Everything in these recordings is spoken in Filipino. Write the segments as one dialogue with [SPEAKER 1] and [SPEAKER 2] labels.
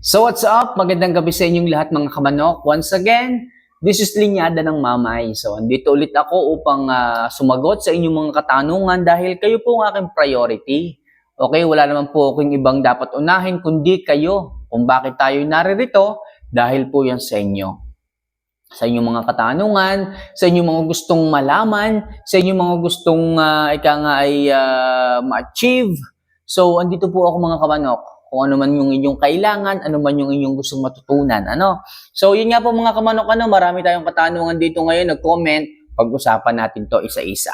[SPEAKER 1] So what's up? Magandang gabi sa inyong lahat mga kamanok. Once again, this is Linyada ng Mamay. So andito ulit ako upang ah, sumagot sa inyong mga katanungan dahil kayo po ang aking priority. Okay, wala naman po akong ibang dapat unahin kundi kayo. Kung bakit tayo naririto, dahil po yan sa inyo. Sa inyong mga katanungan, sa inyong mga gustong malaman, sa inyong mga gustong ah, ika nga ay ah, ma-achieve. So andito po ako mga kamanok kung ano man yung inyong kailangan, ano man yung inyong gustong matutunan, ano. So, yun nga po mga kamanok, ano, marami tayong katanungan dito ngayon, nag-comment, pag-usapan natin to isa-isa.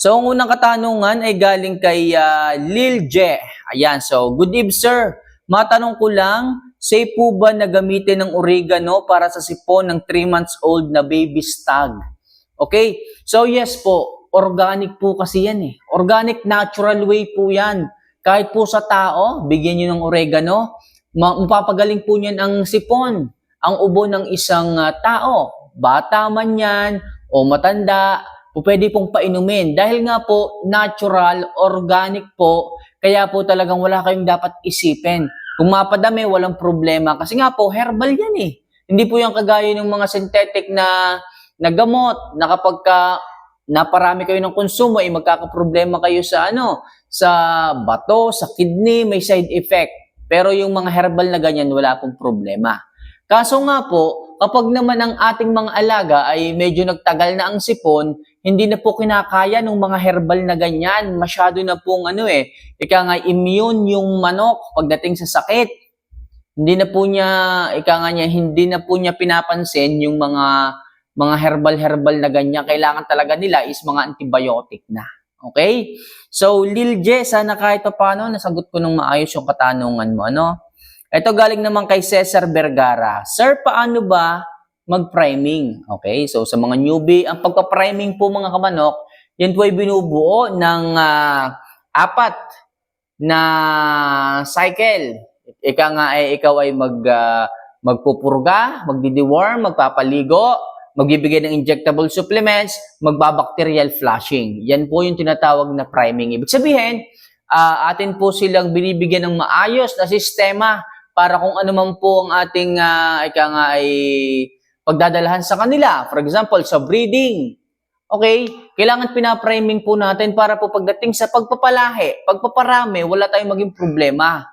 [SPEAKER 1] So, ang unang katanungan ay galing kay ah, Lil J. Ayan, so, good eve, sir. Matanong ko lang, safe po ba na gamitin ng oregano para sa sipon ng 3 months old na baby stag? Okay? So, yes po, organic po kasi yan eh. Organic natural way po yan. Kahit po sa tao, bigyan nyo ng oregano, ma- mapapagaling po niyan ang sipon, ang ubo ng isang ah, tao. Bata man yan o matanda, po pwede pong painumin. Dahil nga po, natural, organic po, kaya po talagang wala kayong dapat isipin. Kung mapadami, walang problema. Kasi nga po, herbal yan eh. Hindi po yung kagaya ng mga synthetic na, na gamot na kapag ka naparami kayo ng konsumo, ay magkakaproblema kayo sa ano, sa bato, sa kidney, may side effect. Pero yung mga herbal na ganyan, wala pong problema. Kaso nga po, kapag naman ang ating mga alaga ay medyo nagtagal na ang sipon, hindi na po kinakaya ng mga herbal na ganyan. Masyado na pong ano eh, ika nga immune yung manok pagdating sa sakit. Hindi na po niya, ika nga niya, hindi na po niya pinapansin yung mga mga herbal-herbal na ganyan. Kailangan talaga nila is mga antibiotic na. Okay? So, Lil J, sana kahit pa paano, nasagot ko ng maayos yung katanungan mo. Ano? Ito galing naman kay Cesar Vergara. Sir, paano ba mag-priming? Okay, so sa mga newbie, ang pagpa-priming po mga kamanok, yan po ay binubuo ng ah, apat na cycle. Ika nga ay ikaw ay mag, ah, magpupurga, magdi-deworm, magpapaligo, magbibigay ng injectable supplements, magbabacterial flushing. Yan po yung tinatawag na priming. Ibig sabihin, ah, atin po silang binibigyan ng maayos na sistema para kung ano man po ang ating ah, ika nga ay pagdadalahan sa kanila. For example, sa breeding. Okay? Kailangan pinapriming po natin para po pagdating sa pagpapalahi, pagpaparami, wala tayong maging problema.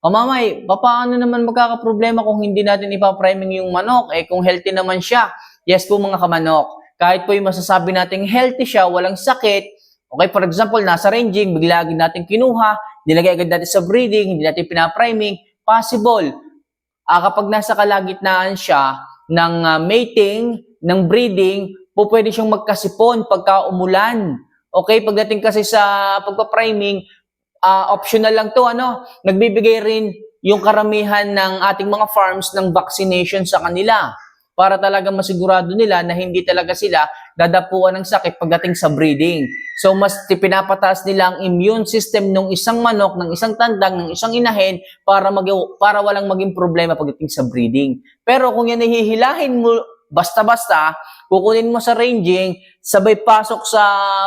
[SPEAKER 1] Kamamay, paano naman magkakaproblema kung hindi natin ipapriming yung manok? Eh, kung healthy naman siya. Yes po mga kamanok. Kahit po yung masasabi nating healthy siya, walang sakit. Okay, for example, nasa ranging, bigla agad natin kinuha, nilagay agad natin sa breeding, hindi natin pinapriming, possible. Ah, kapag nasa kalagitnaan siya ng ah, mating, ng breeding, po pwede siyang magkasipon pagka umulan. Okay, pagdating kasi sa pagpa-priming, ah, optional lang to ano, nagbibigay rin yung karamihan ng ating mga farms ng vaccination sa kanila para talaga masigurado nila na hindi talaga sila dadapuan ng sakit pagdating sa breeding. So mas pinapataas nila ang immune system ng isang manok, ng isang tandang, ng isang inahin para mag para walang maging problema pagdating sa breeding. Pero kung yan hihilahin mo basta-basta, kukunin mo sa ranging, sabay pasok sa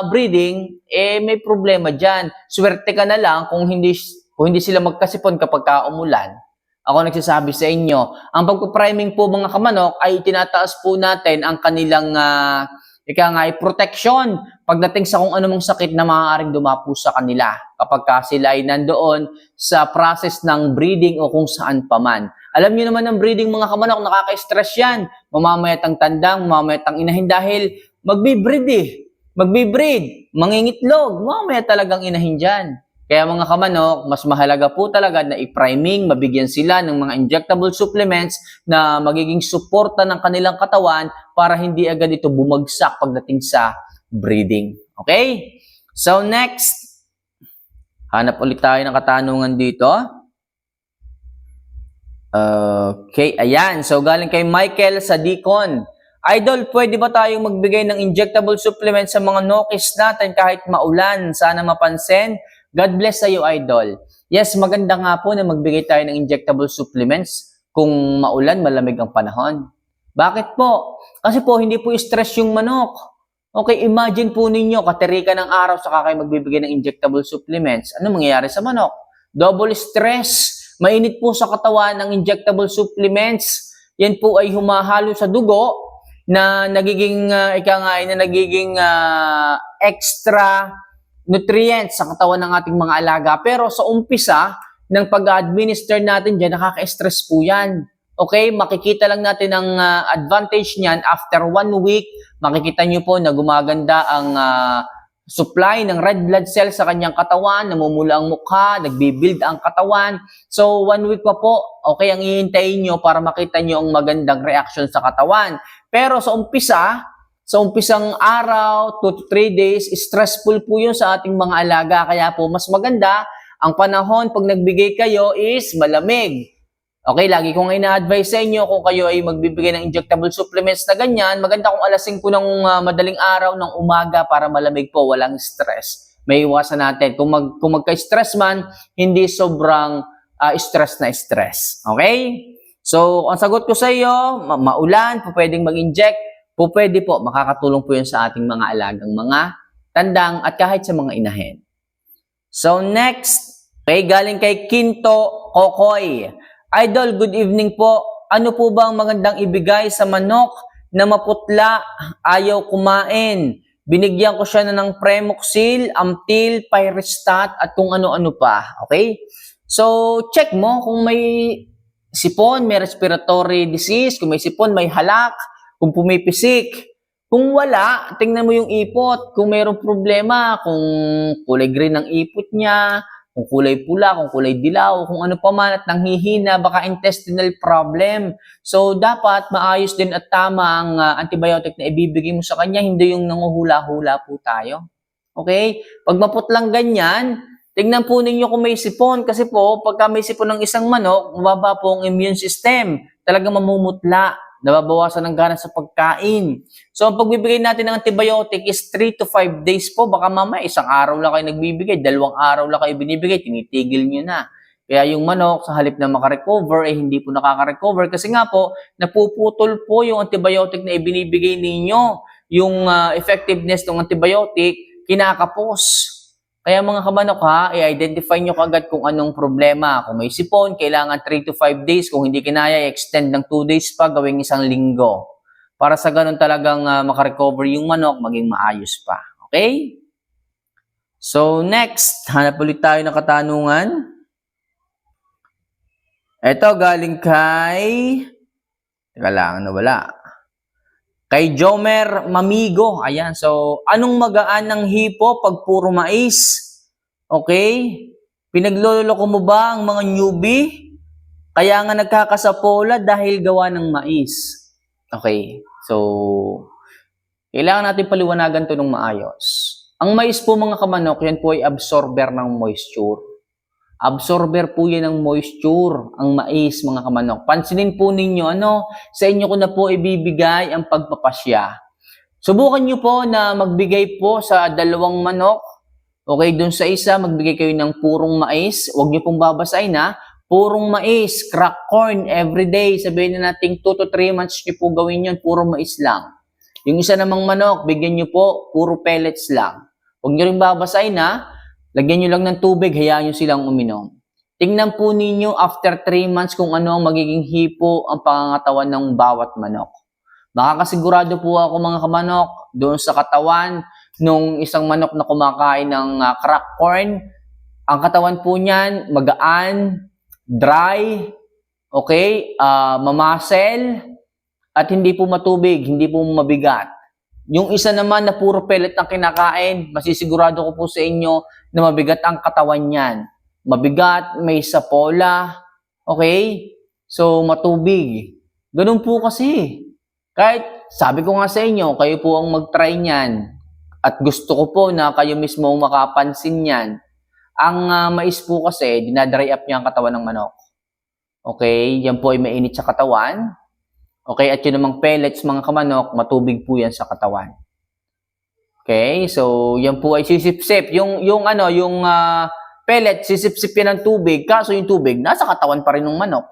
[SPEAKER 1] breeding, eh may problema diyan. Swerte ka na lang kung hindi kung hindi sila magkasipon kapag ka umulan. Ako nagsasabi sa inyo, ang pagpo-priming po mga kamanok ay tinataas po natin ang kanilang uh, ika nga ay protection pagdating sa kung anumang sakit na maaaring dumapo sa kanila kapag ka sila ay nandoon sa process ng breeding o kung saan paman. Alam niyo naman ang breeding mga kamanok, nakaka-stress yan. Mamamayat ang tandang, mamamayat ang inahin dahil magbi-breed eh. Magbi-breed, mangingitlog, mamaya talagang inahin dyan. Kaya mga kamanok, mas mahalaga po talaga na i-priming, mabigyan sila ng mga injectable supplements na magiging suporta ng kanilang katawan para hindi agad ito bumagsak pagdating sa breeding. Okay? So next, hanap ulit tayo ng katanungan dito. Okay, ayan. So galing kay Michael sa Deacon. Idol, pwede ba tayong magbigay ng injectable supplements sa mga nokis natin kahit maulan? Sana mapansin. God bless sa iyo, idol. Yes, maganda nga po na magbigay tayo ng injectable supplements kung maulan, malamig ang panahon. Bakit po? Kasi po, hindi po stress yung manok. Okay, imagine po ninyo, katerika ng araw saka kayo magbibigay ng injectable supplements. Ano mangyayari sa manok? Double stress. mainit po sa katawan ng injectable supplements. Yan po ay humahalo sa dugo na nagiging uh, ika nga na nagiging ah, extra nutrients sa katawan ng ating mga alaga. Pero sa umpisa ng pag-administer natin dyan, nakaka-stress po yan. Okay, makikita lang natin ang ah, advantage niyan after one week. Makikita niyo po na gumaganda ang ah, supply ng red blood cells sa kanyang katawan, namumula ang mukha, nagbibuild ang katawan. So, one week pa po, okay, ang ihintayin nyo para makita nyo ang magandang reaction sa katawan. Pero sa umpisa, sa umpisang araw, 2 to 3 days, stressful po yun sa ating mga alaga. Kaya po, mas maganda, ang panahon pag nagbigay kayo is malamig. Okay, lagi kong ina-advise sa inyo kung kayo ay magbibigay ng injectable supplements na ganyan, maganda kung alas 5 ng ah, madaling araw ng umaga para malamig po, walang stress. May iwasan natin. Kung, mag, kung magka-stress man, hindi sobrang ah, stress na stress. Okay? So, ang sagot ko sa iyo, ma- maulan, po pwedeng mag-inject, po pwede po, makakatulong po yun sa ating mga alagang mga tandang at kahit sa mga inahin. So, next, okay, galing kay Kinto Kokoy. Idol, good evening po. Ano po ba ang magandang ibigay sa manok na maputla, ayaw kumain? Binigyan ko siya na ng Premoxil, Amtil, Pyrestat, at kung ano-ano pa. Okay? So, check mo kung may sipon, may respiratory disease, kung may sipon, may halak, kung pumipisik. Kung wala, tingnan mo yung ipot. Kung mayroong problema, kung kulay green ang ipot niya, kung kulay pula, kung kulay dilaw, kung ano pa man at nanghihina, baka intestinal problem. So, dapat maayos din at tama ang ah, antibiotic na ibibigay mo sa kanya, hindi yung nanguhula-hula po tayo. Okay? Pag maputlang ganyan, tingnan po ninyo kung may sipon. Kasi po, pagka may sipon ng isang manok, mababa po ang immune system. Talagang mamumutla. Nababawasan ng gana sa pagkain. So, ang pagbibigay natin ng antibiotic is 3 to 5 days po. Baka mamaya, isang araw lang kayo nagbibigay, dalawang araw lang kayo binibigay, tinitigil nyo na. Kaya yung manok, sa halip na makarecover, eh hindi po nakaka-recover. Kasi nga po, napuputol po yung antibiotic na ibinibigay ninyo. Yung ah, effectiveness ng antibiotic, kinakapos. Kaya mga kamanok ha, i-identify nyo kagad kung anong problema. Kung may sipon, kailangan 3 to 5 days. Kung hindi kinaya, extend ng 2 days pa, gawing isang linggo. Para sa ganun talagang ah, makarecover yung manok, maging maayos pa. Okay? So next, hanap ulit tayo ng katanungan. Ito galing kay... Teka lang, nawala. Kay Jomer Mamigo. Ayan, so anong magaan ng hipo pag puro mais? Okay? Pinagloloko mo ba ang mga newbie? Kaya nga nagkakasapola dahil gawa ng mais. Okay, so kailangan natin paliwanagan to ng maayos. Ang mais po mga kamanok, yan po ay absorber ng moisture. Absorber po yan ng moisture, ang mais mga kamanok. Pansinin po ninyo, ano, sa inyo ko na po ibibigay ang pagpapasya. Subukan nyo po na magbigay po sa dalawang manok. Okay, dun sa isa, magbigay kayo ng purong mais. Huwag nyo pong babasahin ha. Purong mais, crack corn, everyday. Sabihin na natin 2 to 3 months nyo po gawin yun, puro mais lang. Yung isa namang manok, bigyan nyo po, puro pellets lang. Huwag nyo rin babasahin ha. Lagyan nyo lang ng tubig, hayaan nyo silang uminom. Tingnan po ninyo after 3 months kung ano ang magiging hipo ang pangangatawan ng bawat manok. Makakasigurado po ako mga kamanok doon sa katawan nung isang manok na kumakain ng ah, crack corn. Ang katawan po niyan magaan, dry, okay, ah, mamasel, at hindi po matubig, hindi po mabigat. Yung isa naman na puro pellet ang kinakain, masisigurado ko po sa inyo na mabigat ang katawan niyan. Mabigat, may sapola, okay? So, matubig. Ganun po kasi. Kahit, sabi ko nga sa inyo, kayo po ang mag-try niyan. At gusto ko po na kayo mismo makapansin niyan. Ang ah, mais po kasi, dinadry up niya ang katawan ng manok. Okay? Yan po ay mainit sa katawan. Okay, at yun namang pellets, mga kamanok, matubig po yan sa katawan. Okay, so yan po ay sisipsip. Yung, yung ano, yung ah, pellet, sisipsip yan ng tubig. Kaso yung tubig, nasa katawan pa rin ng manok.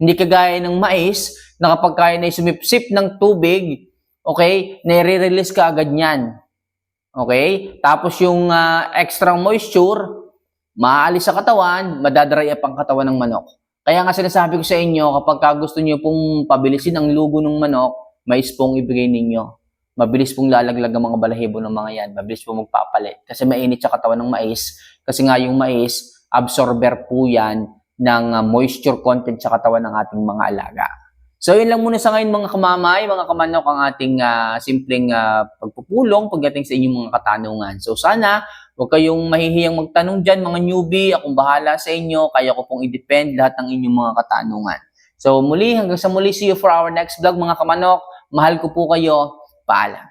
[SPEAKER 1] Hindi kagaya ng mais, na kapag kaya na sumipsip ng tubig, okay, nire-release ka agad yan. Okay? Tapos yung ah, extra moisture, maalis sa katawan, madadry up ang katawan ng manok. Kaya nga sinasabi ko sa inyo, kapag ka gusto niyo pong pabilisin ang lugo ng manok, mais pong ibigay ninyo. Mabilis pong lalaglag ang mga balahibo ng mga yan. Mabilis pong magpapalit. Kasi mainit sa katawan ng mais. Kasi nga yung mais, absorber po yan ng uh, moisture content sa katawan ng ating mga alaga. So yun lang muna sa ngayon mga kamamay, mga kamanok ang ating ah, simpleng ah, pagpupulong pagdating sa inyong mga katanungan. So sana huwag kayong mahihiyang magtanong dyan mga newbie, akong bahala sa inyo, kaya ko pong i-depend lahat ng inyong mga katanungan. So muli, hanggang sa muli, see you for our next vlog mga kamanok. Mahal ko po kayo. Paalam.